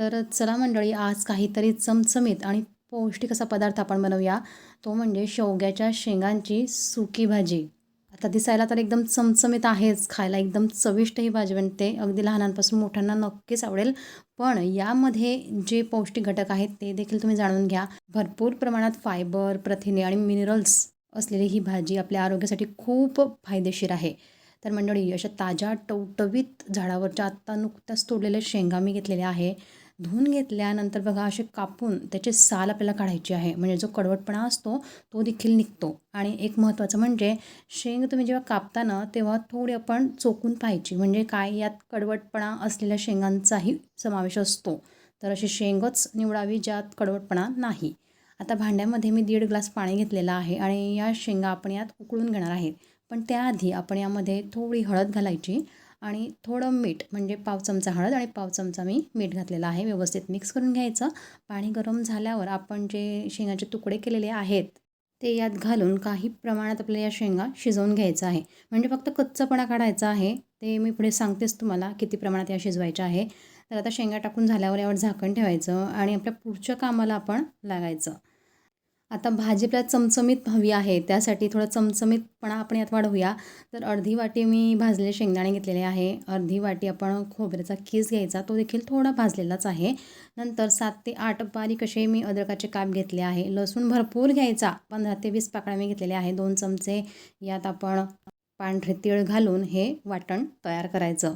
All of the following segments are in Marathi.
तर चला मंडळी आज काहीतरी चमचमीत आणि पौष्टिक असा पदार्थ आपण बनवूया. तो म्हणजे शेवग्याच्या शेंगांची सुकी भाजी. आता दिसायला तर एकदम चमचमीत आहेच. खायला एकदम चविष्ट ही भाजी बनते. अगदी लहानांपासून मोठ्यांना नक्कीच आवडेल. पण यामध्ये जे पौष्टिक घटक आहेत ते देखील तुम्ही जाणून घ्या. भरपूर प्रमाणात फायबर प्रथिने आणि मिनरल्स असलेली ही भाजी आपल्या आरोग्यासाठी खूप फायदेशीर आहे. तर मंडळी अशा ताज्या टवटवीत झाडावरच्या आत्ता नुकत्याच तोडलेल्या शेंगा मी घेतलेल्या आहे. धुवून घेतल्यानंतर बघा असे कापून त्याचे साल आपल्याला काढायची आहे. म्हणजे जो कडवटपणा असतो तो देखील निघतो. आणि एक महत्त्वाचं म्हणजे शेंग तुम्ही जेव्हा कापताना तेव्हा थोडी आपण चोकून पाहायची. म्हणजे काय यात कडवटपणा असलेल्या शेंगांचाही समावेश असतो. तर अशी शेंगच निवडावी ज्यात कडवटपणा नाही. आता भांड्यामध्ये मी दीड ग्लास पाणी घेतलेलं आहे आणि या शेंगा आपण यात उकळून घेणार आहे. पण त्याआधी आपण यामध्ये थोडी हळद घालायची. आणि थोडं मीठ म्हणजे पाव चमचा हळद आणि पाव चमचा मी मीठ घातलेलं आहे व्यवस्थित मिक्स करून घ्यायचं. पाणी गरम झाल्यावर आपण जे शेंगाचे तुकडे केलेले आहेत ते यात घालून काही प्रमाणात आपल्याला या शेंगा शिजवून घ्यायचं आहे. म्हणजे फक्त कच्चपणा काढायचा आहे ते मी पुढे सांगतेच तुम्हाला किती प्रमाणात या शिजवायच्या आहे. तर आता शेंगा टाकून झाल्यावर यावर झाकण ठेवायचं आणि आपल्या पुढच्या कामाला आपण लागायचं. आता भाजी आपल्याला चमचमीत हवी आहे त्यासाठी थोडं चमचमीतपणा आपण यात वाढवूया. तर अर्धी वाटी मी भाजलेले शेंगदाणे घेतलेले आहे. अर्धी वाटी आपण खोबऱ्याचा कीस घ्यायचा तो देखील थोडा भाजलेलाच आहे. नंतर सात ते आठ बारीक असे मी अद्रकाचे काप घेतले आहे. लसूण भरपूर घ्यायचा पंधरा ते वीस पाकळ्या मी घेतलेले आहे. दोन चमचे यात आपण पांढरे तीळ घालून हे वाटण तयार करायचं.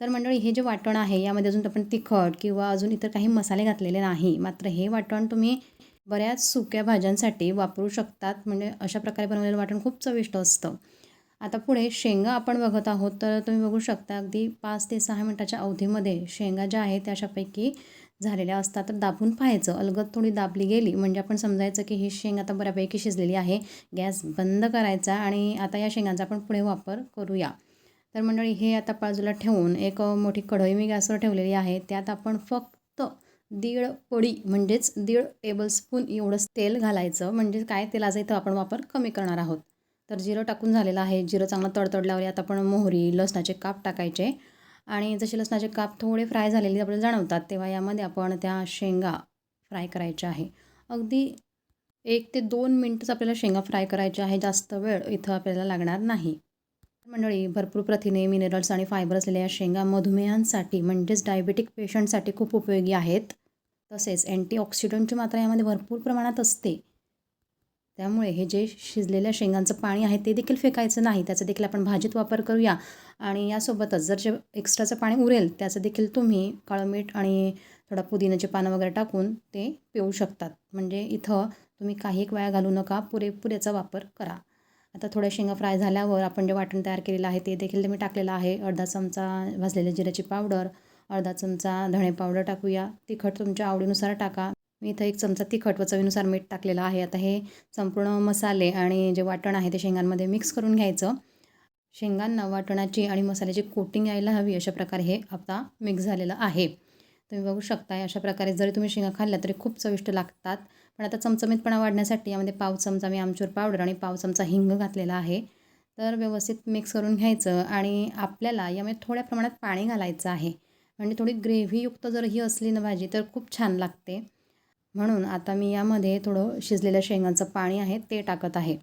तर मंडळी हे जे वाटण आहे यामध्ये अजून आपण तिखट किंवा अजून इतर काही मसाले घातलेले नाही. मात्र हे वाटण तुम्ही बऱ्याच सुक्या भाज्यांसाठी वापरू शकतात. म्हणजे अशा प्रकारे बनवलेलं वाटण खूप चविष्ट असतं. आता पुढे शेंगा आपण बघत आहोत. तर तुम्ही बघू शकता अगदी पाच ते सहा मिनटाच्या अवधीमध्ये शेंगा ज्या आहेत त्या अशापैकी झालेल्या असतात. तर दाबून पाहायचं. अलगद थोडी दाबली गेली म्हणजे आपण समजायचं की ही शेंग आता बऱ्यापैकी शिजलेली आहे. गॅस बंद करायचा आणि आता या शेंगांचा आपण पुढे वापर करूया. तर मंडळी हे आता बाजूला ठेवून एक मोठी कढई मी गॅसवर ठेवलेली आहे. त्यात आपण फक्त दीड पडी म्हणजेच दीड टेबलस्पून एवढंच तेल घालायचं. म्हणजे काय तेलाचा इथं आपण वापर कमी करणार आहोत? तर जिरं टाकून झालेलं आहे. जिरं चांगलं तडतडल्यावर आता आपण मोहरी लसणाचे काप टाकायचे. आणि जसे लसणाचे काप थोडे फ्राय झालेले आपल्याला जाणवतात तेव्हा यामध्ये आपण त्या शेंगा फ्राय करायच्या आहे. अगदी एक ते दोन मिनटंच आपल्याला शेंगा फ्राय करायच्या आहे. जास्त वेळ इथं आपल्याला लागणार नाही. मंडळी भरपूर प्रथिने मिनरल्स आणि फायबर असलेल्या या शेंगा मधुमेहांसाठी म्हणजेच डायबेटिक पेशंटसाठी खूप उपयोगी आहेत. तसेच अँटीऑक्सिडंटची मात्रा यामध्ये भरपूर प्रमाणात असते. त्यामुळे हे जे शिजलेल्या शेंगांचं पाणी आहे ते देखील फेकायचं नाही. त्याचा देखील आपण भाजीत वापर करूया. आणि यासोबतच जर जे एक्स्ट्राचं पाणी उरेल त्याचं देखील तुम्ही काळं मीठ आणि थोडा पुदिन्याचे पानं वगैरे टाकून ते पिऊ शकतात. म्हणजे इथं तुम्ही काही एक वाया घालू नका. पुरेपूर याचा वापर करा. आता थोड्या शेंगा फ्राय झाल्यावर आपण जे वाटण तयार केलेलं आहे ते देखील मी टाकलेलं आहे. अर्धा चमचा भाजलेल्या जिऱ्याची पावडर अर्धा चमचा धणे पावडर टाकूया. तिखट तुमच्या आवडीनुसार टाका. मी इथं एक चमचा तिखट व चवीनुसार मीठ टाकलेलं आहे. आता हे संपूर्ण मसाले आणि जे वाटण आहे ते शेंगांमध्ये मिक्स करून घ्यायचं. शेंगांना वाटणाची आणि मसाल्याची कोटिंग यायला हवी अशा प्रकारे हे आता मिक्स झालेलं आहे. तुम्ही बघू शकता अशा प्रकारे जरी तुम्ही शेंगा खाल्ल्या तरी खूप चविष्ट लागतात. पण आता चमचमीतपणा वाढण्यासाठी यामध्ये पाव चमचा मी आमचूर पावडर आणि पाव चमचा हिंग घातलेला आहे. तर व्यवस्थित मिक्स करून घ्यायचं आणि आपल्याला यामध्ये थोड्या प्रमाणात पाणी घालायचं आहे. म्हणजे थोडी ग्रेव्हीयुक्त जर ही असली ना भाजी तर खूप छान लागते. म्हणून आता मी यामध्ये थोडं शिजलेल्या शेंगांचं पाणी आहे ते टाकत आहे.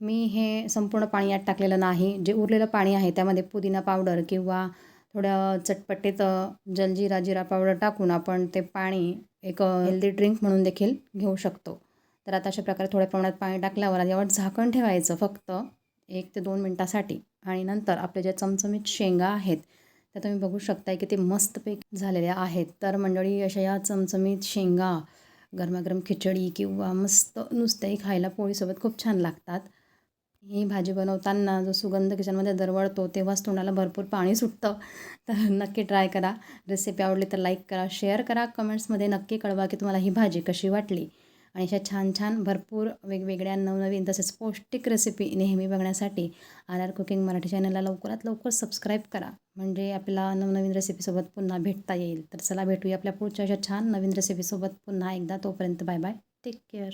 मी हे संपूर्ण पाणी यात टाकलेलं नाही. जे उरलेलं पाणी आहे त्यामध्ये पुदिना पावडर किंवा थोड्या चटपटीत जलजिरा जिरा पावडर टाकून आपण ते पाणी एक हेल्दी ड्रिंक म्हणून देखील घेऊ शकतो. तर आता अशा प्रकारे थोड्या प्रमाणात पाणी टाकल्यावर यावर झाकण ठेवायचं फक्त एक ते दोन मिनटासाठी आणि नंतर आपल्या ज्या चमचमीत शेंगा आहेत त्या तुम्ही बघू शकताय की ते मस्तपैकी झालेल्या आहेत. तर मंडळी अशा या चमचमीत शेंगा गरमागरम खिचडी किंवा मस्त नुसत्याही खायला पोळीसोबत खूप छान लागतात. ही भाजी बनवताना जो सुगंध किचनमध्ये दरवळतो तेव्हाच तोंडाला भरपूर पाणी सुटतं. तर नक्की ट्राय करा. रेसिपी आवडली तर लाईक करा शेअर करा. कमेंट्समध्ये नक्की कळवा की तुम्हाला ही भाजी कशी वाटली. आणि अशा छान छान भरपूर वेगवेगळ्या नवनवीन तसेच पौष्टिक रेसिपी नेहमी बघण्यासाठी आर आर कुकिंग मराठी चॅनलला लवकरात लवकर सबस्क्राईब करा. म्हणजे आपल्याला नवनवीन रेसिपीसोबत पुन्हा भेटता येईल. तर चला भेटूया आपल्या पुढच्या अशा छान नवीन रेसिपीसोबत पुन्हा एकदा तोपर्यंत बाय बाय टेक केअर